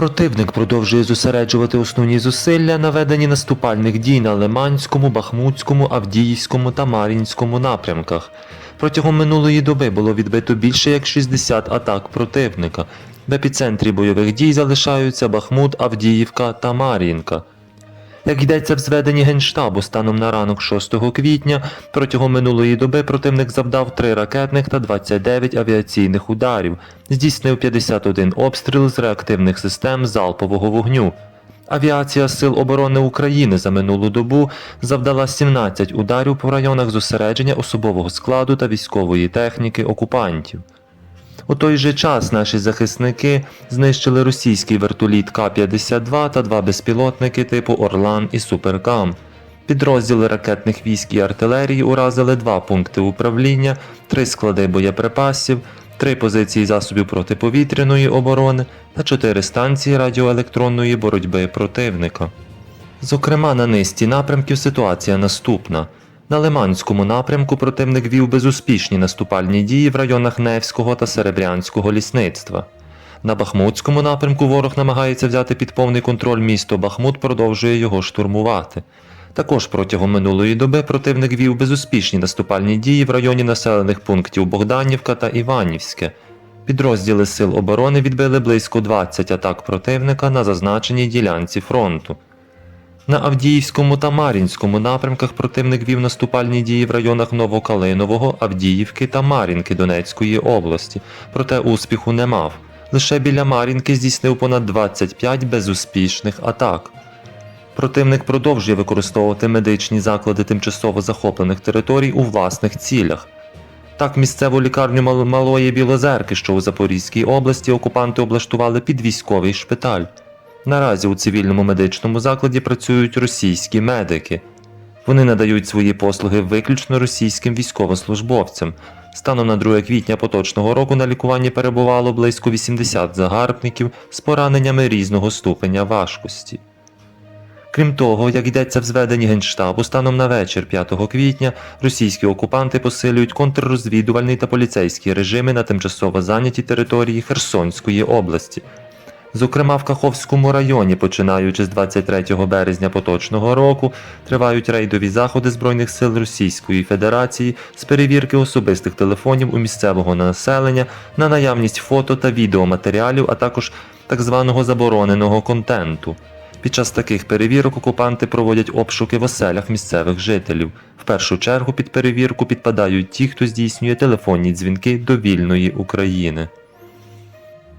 Противник продовжує зосереджувати основні зусилля на веденні наступальних дій на Лиманському, Бахмутському, Авдіївському та Мар'їнському напрямках. Протягом минулої доби було відбито більше як 60 атак противника. В епіцентрі бойових дій залишаються Бахмут, Авдіївка та Мар'їнка. Як йдеться в зведенні Генштабу станом на ранок 6 квітня, протягом минулої доби противник завдав 3 ракетних та 29 авіаційних ударів, здійснив 51 обстріл з реактивних систем залпового вогню. Авіація Сил оборони України за минулу добу завдала 17 ударів по районах зосередження особового складу та військової техніки окупантів. У той же час наші захисники знищили російський вертоліт К-52 та два безпілотники типу Орлан і Суперкам. Підрозділи ракетних військ і артилерії уразили два пункти управління, три склади боєприпасів, три позиції засобів протиповітряної оборони та чотири станції радіоелектронної боротьби противника. Зокрема, на низці напрямків ситуація наступна. На Лиманському напрямку противник вів безуспішні наступальні дії в районах Невського та Серебрянського лісництва. На Бахмутському напрямку ворог намагається взяти під повний контроль місто Бахмут, продовжує його штурмувати. Також протягом минулої доби противник вів безуспішні наступальні дії в районі населених пунктів Богданівка та Іванівське. Підрозділи Сил оборони відбили близько 20 атак противника на зазначеній ділянці фронту. На Авдіївському та Мар'їнському напрямках противник вів наступальні дії в районах Новокалинового, Авдіївки та Мар'їнки Донецької області, проте успіху не мав. Лише біля Мар'їнки здійснив понад 25 безуспішних атак. Противник продовжує використовувати медичні заклади тимчасово захоплених територій у власних цілях. Так, місцеву лікарню Малої Білозерки, що у Запорізькій області, окупанти облаштували під військовий шпиталь. Наразі у цивільному медичному закладі працюють російські медики. Вони надають свої послуги виключно російським військовослужбовцям. Станом на 2 квітня поточного року на лікуванні перебувало близько 80 загарбників з пораненнями різного ступеня важкості. Крім того, як йдеться в зведенні Генштабу, станом на вечір 5 квітня російські окупанти посилюють контррозвідувальний та поліцейські режими на тимчасово зайнятій території Херсонської області. Зокрема, в Каховському районі, починаючи з 23 березня поточного року, тривають рейдові заходи Збройних сил Російської Федерації з перевірки особистих телефонів у місцевого населення на наявність фото та відеоматеріалів, а також так званого забороненого контенту. Під час таких перевірок окупанти проводять обшуки в оселях місцевих жителів. В першу чергу під перевірку підпадають ті, хто здійснює телефонні дзвінки до вільної України.